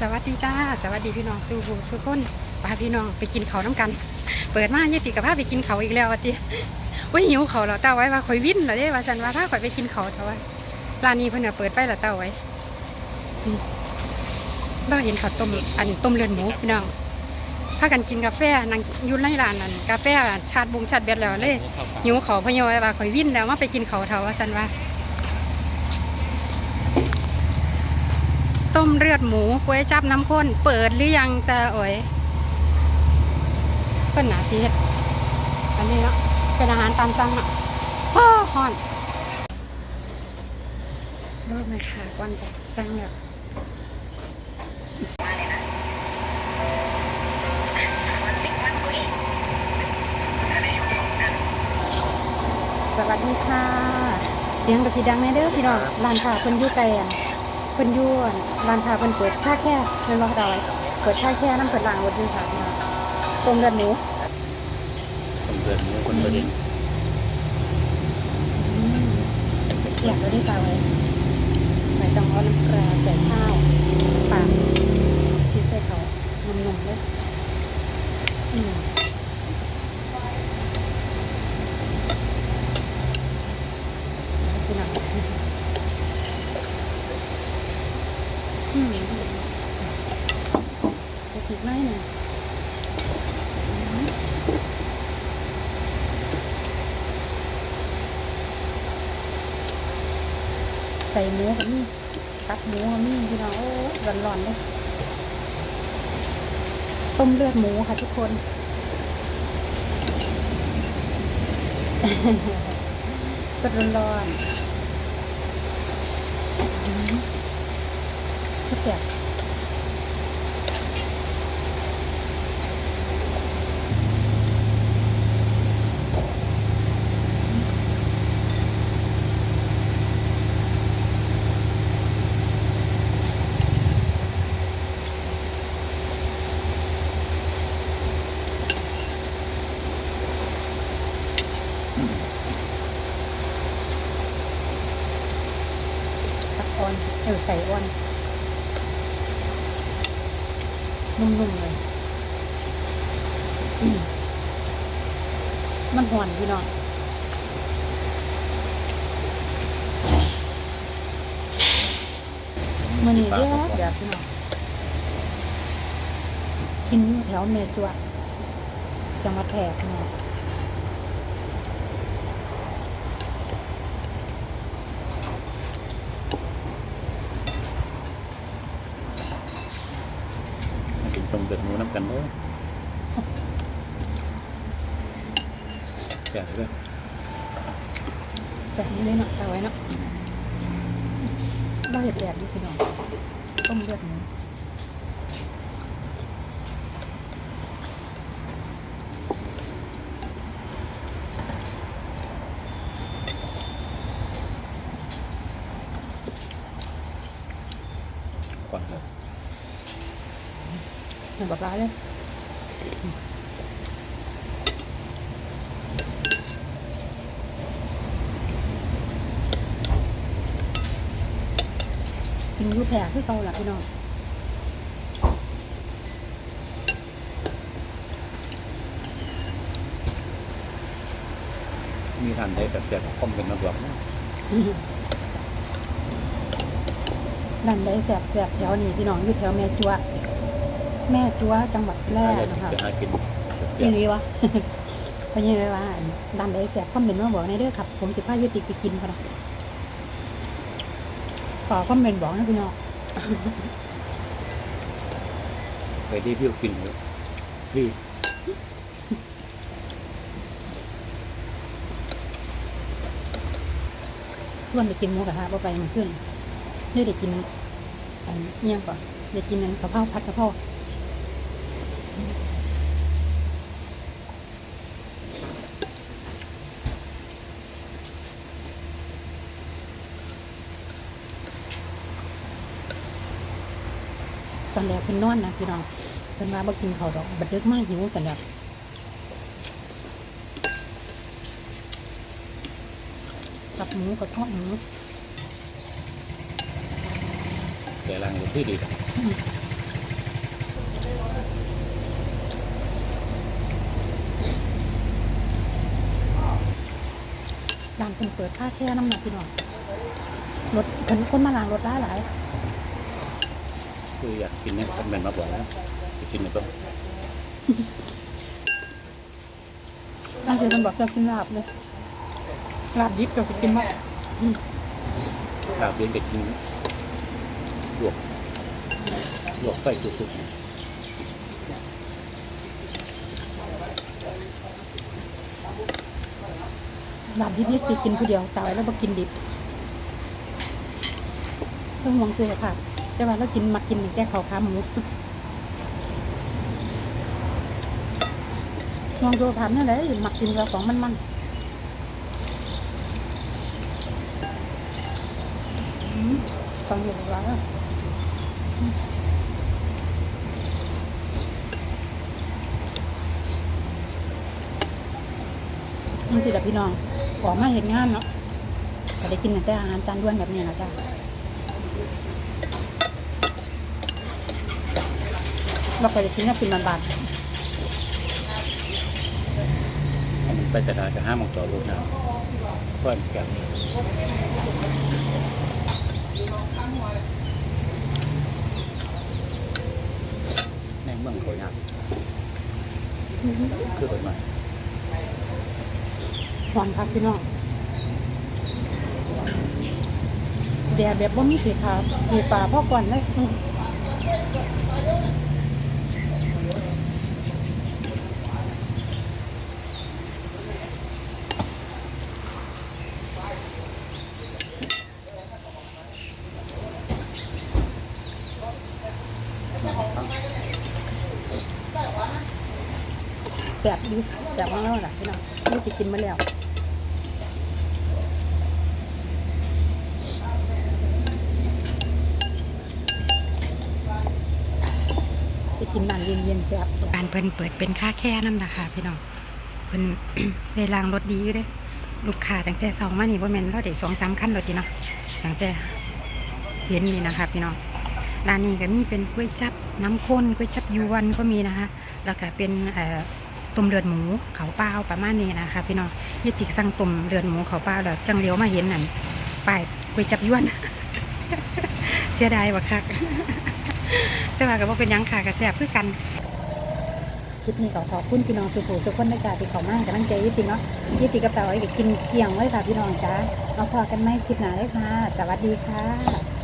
สวัสดีจ้า สวัสดีพี่น้องสู้ผู้สู้คนพาพี่น้องไปกินเขาวน้ำกัน เปิดมาเยติกับพาไปกินเขาวอีกแล้ววะติว่าหิวเขาวแล้วเต้าไว้ว่าข่อยวิ่นเหรอเด้ว่าฉันว่าถ้าข่อยไปกินเขาวเถอะว่าร้านนี้เพิ่นน่ะเปิดไปแล้วเต้าไว้อืมเราเห็นเขาวต้มอันต้มเลือดหมูพี่น้องพากันกินกาแฟนั่งอยู่ในร้านนั้นกาแฟชาดบงชาดเบ็ดแล้วเลยหิวเขาวเพนยอยว่าข่อยวิ่นแล้วมาไปกินเขาวเถอะว่าฉันว่า ต้มเลือดหมูก๋วยจับน้ำข้น เปิดหรือยังจะโอ๋ยเพิ่นหนาทีเฮ็ดอันนี้เนาะเป็นอาหารตามสั่งอะพ่อฮอนรอบไหมค่ะก่อนจะสั่งแล้วสวัสดีค่ะ เสียงกระสีดังแน่เด้อพี่น้องร้านค้าเพิ่นยู่ไกลอะ เพิ่นอยวนร้านค้าเพิ่นเปิดค่าแค่เพิ่นบอกดอยเปิดค่าแค่น้ำเปิดล่างรถดีค่ะมาต้มเลือดหมูคนเกิดหมูคนเกิดเองอืมเสียบเลยดีกว่าไว้ไม่ต้องเอาน้ำปลาใส่ข้าวปากที่ใส่เขานุ่มๆเลยอืมพี่น้องอืมใส่พริกหน่อยหนึ่งอืม ใส่หมูกับนี่ตับหมูกับนี่พี่น้องโอ้ร้อนร้อนๆเลยต้มเลือดหมูค่ะทุกคน สดร้อนๆอืมทุกอย่างตัก อ่อนเออใส่อ่อนนุ่มๆเลยอืมมันหวนพี่น้องมันนี่แยกแบบพี่น้องกินอยู่แถวเมจัวจังหวัดแพร่พี่น้อง มากินต้มเกิดหมูน้ำกันเด้อแก่เลยแต่นี่เลยเนาะเอาไว้เนาะเราเห็ดแดดดิพี่น้องต้มเลือดหมูก่อนเลยเหมือนกับร้านเลยกินอยูแผ่คือเก่าล่ะพี่น้องมีทานได้แบบแบบคอมเป็นมาบอกนะดันได้แสบแสบแถวนี้พี่น้องอยู่แถวแม่จัว แม่จัวจังหวัดแพร่ถ้าอยากนะคะจะหากินอีนี้วะเพราะยังไงว่าดันได้แสบคอมเมนต์มาบอกในเด้อครับ ผมสิพายุติไปกินพอนะขอคอมเมนต์บอกนะพี่น้องไปที่พี่กินเลยฟรีชวนไปกินหมูกระทะบ่ไปมันขึ้นนี่ได้กินอันเนี้ยงก่อนได้กินอันกะเพราผัดกะเพรา ตอนแรกเป็นนนอนนะพี่น้องเป็นมาบ่กินข้าวดอกบัดดึกมากหิวสันดอบกับหมูกับทอดหมูแต่ลังก็คือดีร้านเป็นเปิดค่าแค่น้ำหนักพี่น้องรถเพิ่นคนมาลางรถได้ยหลาย คืออยากกินเนี่ยก็แม่นมาบอกแล้วจะกินเนี่ยก็บางทีมันบอกจะกินลาบเลยลาบดิบจะไปกินว่าลาบเลี้ยงเด็กกินลวกลวกไฟสุกๆลาบดิบนี่คือกินผู้เดียวตายแล้วมากินดิบต้องมองตัวค่ะ จะว่าเรากินมากินแก้ข้าวขาหมูมองตัวผ่านนั่นแหละมักกินกับของมันมันฟังอยู่ว่ามันคือแบบพี่น้อง ขอมาเห็นงานเนาะก็ได้กินแต่อาหารจานด้วนแบบนี้นะจ้ะ เราเคยได้กินก็กินมันบาทอันนี้ไปตลาดจะห้ามมองจอดรถนะก็แก่ในเมืองเขายากคือไปมาหวานพักพี่น้องแดดแบบว่ามีสีขาวสีฟ้าพ่อก่อนเลย แสบดีแสบมากแล้วล่ะพี่น้องไม่ได้กินมาแล้วไปกินน้ำเย็นๆแซ่บบ้านเพิ่นเปิดเป็นค่าแค่น้ำราคาพี่น้องเพิ่นได้ล้างรถดีอยู่เด้ลูกค้าตั้งแต่สองมานี่บ่แม่นเราได้สองสามคันรถดีเนาะตั้งแต่เห็นนี่นะคะพี่น้องร้านนี้ก็มีเป็นก๋วยจับน้ำข้นก๋วยจับยวนก็มีนะคะ แล้วก็เป็นเอ่อ ต้มเลือดหมูเขาเปล่าประมาณนี้นะคะพี่น้องยี่ติกสั่งต้มเลือดหมูเขาเปล่าแล้วจังเลี้ยวมาเห็นนั่นป้ายก๋วยจับยวน เสียดายบักคักแต่ว่าก็บ่เป็นยังค่ะก็แซ่บคือกันคลิปนี้ก็ขอบคุณพี่น้องสุภูสุขคนในการที่เขามากกำลังใจยี่ติเนาะยี่ติกับเต่าไอ้กินเกี่ยงไว้ค่ะพี่น้องจ้าเอาพอกันไหมคลิปหน้าเลยค่ะ สวัสดีค่ะ